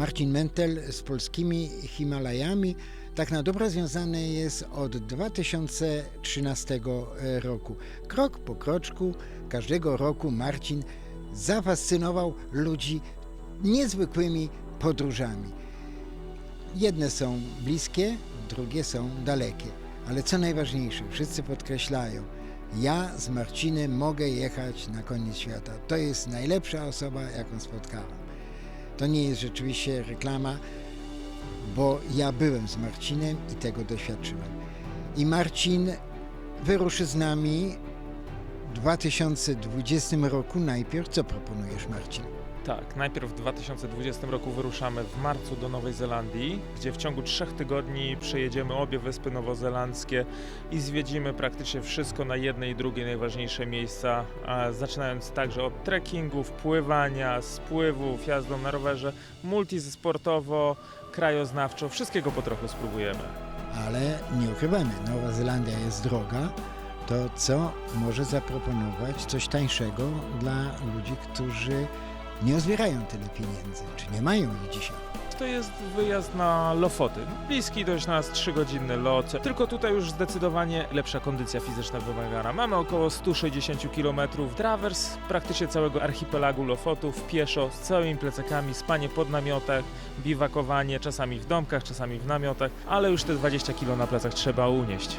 Marcin Mentel z polskimi Himalajami tak na dobre związany jest od 2013 roku. Krok po kroczku każdego roku Marcin zafascynował ludzi niezwykłymi podróżami. Jedne są bliskie, drugie są dalekie. Ale co najważniejsze, wszyscy podkreślają, ja z Marcinem mogę jechać na koniec świata. To jest najlepsza osoba, jaką spotkałem. To nie jest rzeczywiście reklama, bo ja byłem z Marcinem i tego doświadczyłem. I Marcin wyruszy z nami w 2020 roku najpierw. Co proponujesz, Marcin? Tak, najpierw w 2020 roku wyruszamy w marcu do Nowej Zelandii, gdzie w ciągu trzech tygodni przejedziemy obie wyspy nowozelandzkie i zwiedzimy praktycznie wszystko na jednej i drugiej najważniejsze miejsca, zaczynając także od trekkingów, pływania, spływów, jazdą na rowerze, multisportowo, krajoznawczo, wszystkiego po trochu spróbujemy. Ale nie ukrywamy, Nowa Zelandia jest droga. To co może zaproponować coś tańszego dla ludzi, którzy nie uzbierają tyle pieniędzy, czy nie mają ich dzisiaj? To jest wyjazd na Lofoty. Bliski dość nas 3-godzinny lot, tylko tutaj już zdecydowanie lepsza kondycja fizyczna wymagana. Mamy około 160 km trawers praktycznie całego archipelagu Lofotów, pieszo, z całymi plecakami, spanie pod namiotach, biwakowanie, czasami w domkach, czasami w namiotach, ale już te 20 kg na plecach trzeba unieść.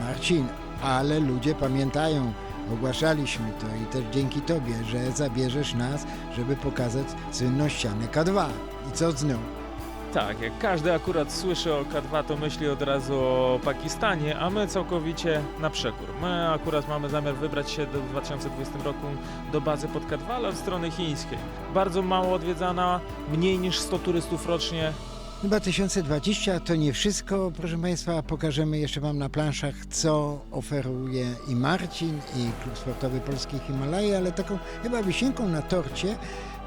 Marcin, ale ludzie pamiętają, ogłaszaliśmy to i też dzięki Tobie, że zabierzesz nas, żeby pokazać słynną ścianę K2. I co z nią? Tak, jak każdy akurat słyszy o K2, to myśli od razu o Pakistanie, a my całkowicie na przekór. My akurat mamy zamiar wybrać się do 2020 roku do bazy pod K2, ale od strony chińskiej. Bardzo mało odwiedzana, mniej niż 100 turystów rocznie. 2020 to nie wszystko, proszę Państwa. Pokażemy jeszcze Wam na planszach, co oferuje i Marcin, i Klub Sportowy Polskiej Himalaje, ale taką chyba wisienką na torcie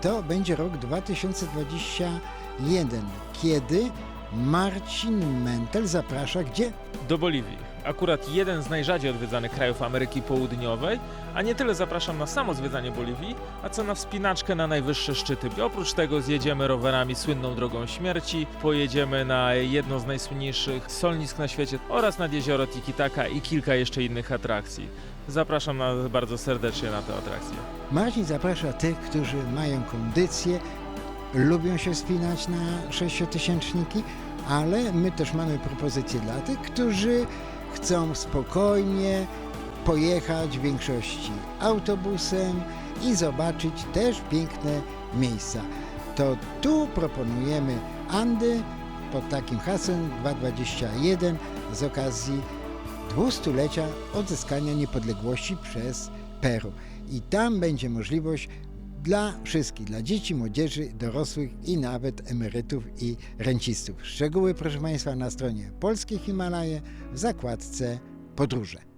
to będzie rok 2021, kiedy Marcin Mentel zaprasza gdzie? Do Boliwii. Akurat jeden z najrzadziej odwiedzanych krajów Ameryki Południowej, a nie tyle zapraszam na samo zwiedzanie Boliwii, a co na wspinaczkę na najwyższe szczyty. Oprócz tego zjedziemy rowerami słynną drogą śmierci, pojedziemy na jedno z najsłynniejszych solnisk na świecie oraz nad jezioro Tikitaka i kilka jeszcze innych atrakcji. Zapraszam na, bardzo serdecznie na te atrakcje. Marcin zaprasza tych, którzy mają kondycję, lubią się wspinać na sześciotysięczniki, ale my też mamy propozycje dla tych, którzy chcą spokojnie pojechać w większości autobusem i zobaczyć też piękne miejsca. To tu proponujemy Andy pod takim hasłem 221 z okazji dwustulecia odzyskania niepodległości przez Peru. I tam będzie możliwość dla wszystkich, dla dzieci, młodzieży, dorosłych i nawet emerytów i rencistów. Szczegóły, proszę Państwa, na stronie Polskie Himalaje w zakładce podróże.